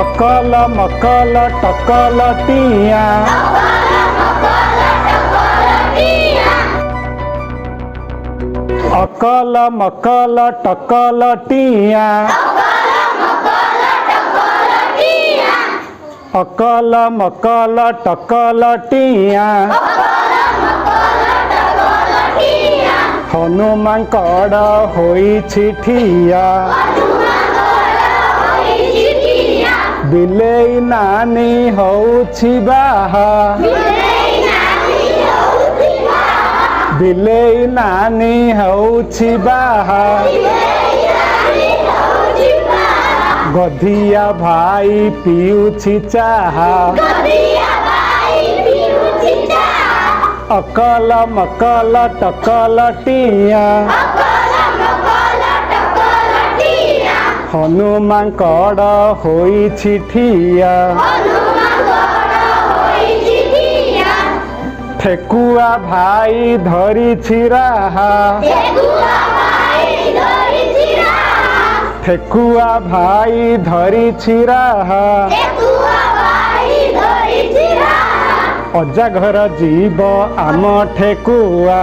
అకాల మకాల టకాల టీయా అకాల మకాల టకాల టీయా అకాల మకాల టకాల టీయా হনুমান কড়া হয়েছি ঠিয়া বিলেই নানি হଉଛି বাহা বিলেই নানি হଉଛି বাহা গধিয়া ভাই পিউছি চাহা অকল মকল টকল টিয়া হনুমান কড়া হই চিঠিয়া ঠেকুয়া ভাই ধরিছি রাহা ঠেকুয়া ভাই ধরিছি রাহা অজা ঘর জীব আম ঠেকুয়া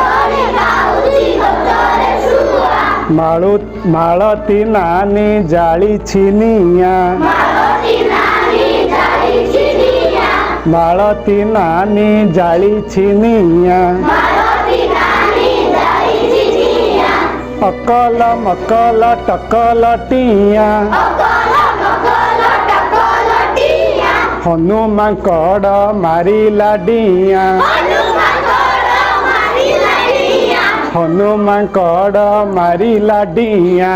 માળો માળતી નાની જાળી છીનિયા માળતી નાની જાળી છીનિયા અકલ મકલ ટકલ ટિયા હનુમાન કડ મારી લાડિયા ਹਨੂਮਨ ਕੋੜ ਮਾਰੀ ਲਾਡੀਆਂ